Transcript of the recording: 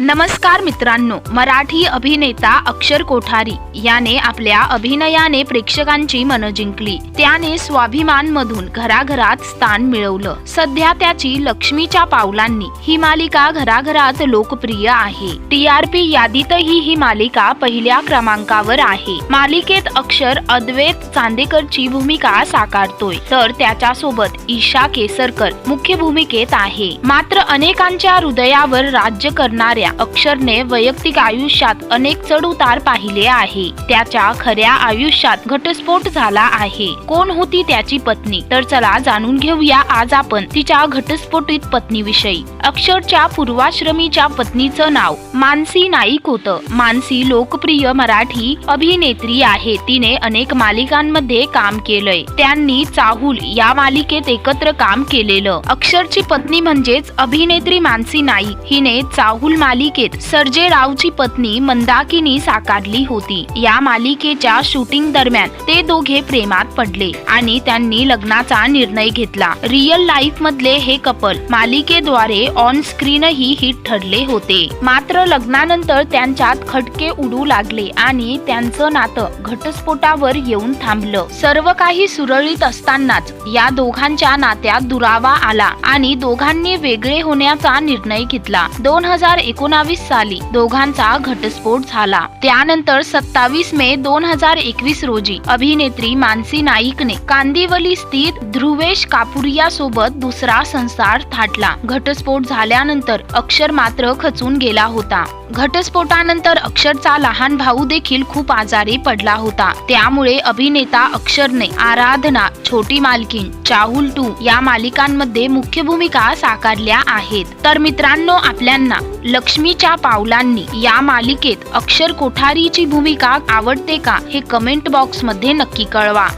नमस्कार मित्रांनो मराठी अभिनेता अक्षर कोठारी याने आपल्या अभिनयाने प्रेक्षकांची मन जिंकली. त्याने स्वाभिमान मधून घराघरात स्थान मिळवलं. सध्या त्याची लक्ष्मीच्या पावलांनी ही मालिका घराघरात लोकप्रिय आहे. टी आर पी यादीतही ही मालिका पहिल्या क्रमांकावर आहे. मालिकेत अक्षर अद्वैत चांदेकरची भूमिका साकारतोय. तर त्याच्यासोबत ईशा केसरकर मुख्य भूमिकेत आहे. मात्र अनेकांच्या हृदयावर राज्य करणाऱ्या अक्षरने वैयक्तिक आयुष्यात अनेक चढउतार पाहिले आहे. त्याच्या खऱ्या आयुष्यात घटस्फोट झाला आहे. कोण होती त्याची पत्नी? तर चला जाणून घेऊया आज आपण तिच्या घटस्फोटित पत्नीविषयी. अक्षरच्या पूर्वाश्रमीच्या पत्नीचं नाव मानसी नाईक होतं. मानसी लोकप्रिय मराठी अभिनेत्री आहे. तिने अनेक मालिकांमध्ये काम केलंय. त्यांनी चाहूल या मालिकेत एकत्र काम केलेलं. अक्षरची पत्नी म्हणजेच अभिनेत्री मानसी नाईक. हिने चाहूल मालिकेत सर्जे रावची पत्नी मंदाकिनी साकारली होती. या मालिकेच्या शूटिंग दरम्यान ते दोघे प्रेमात पडले आणि त्यांनी लग्नाचा निर्णय घेतला. रिअल लाईफ मधले हे कपल मालिकेद्वारे ऑन स्क्रीनही हिट ठरले होते. मात्र लग्नानंतर त्यांच्यात खटके उडू लागले आणि त्यांचं नातं घटस्फोटावर येऊन थांबलं. सर्व काही सुरळीत असतानाच या दोघांच्या नात्यात दुरावा आला आणि दोघांनी वेगळे होण्याचा निर्णय घेतला. दोन हजार एकोण एकोणावीस साली दोघांचा घटस्फोट झाला. त्यानंतर सत्तावीस मे दोन हजार एकवीस रोजी अभिनेत्री मानसी नाईकने कांदिवली स्थित ध्रुवेश कापुरिया सोबत दुसरा संसार थाटला. घटस्फोट झाल्यानंतर अक्षर मात्र खचून गेला होता. घटस्फोटानंतर अक्षरचा लहान भाऊ देखील खूप आजारी पडला होता. त्यामुळे अभिनेता अक्षरने आराधना छोटी मालकीन चाहुल टू या मालिकांमध्ये मुख्य भूमिका साकारल्या आहेत. तर मित्रांनो आपल्यांना लक्ष्मीच्या पावलांनी या मालिकेत अक्षर कोठारीची भूमिका आवडते का हे कमेंट बॉक्समध्ये नक्की कळवा.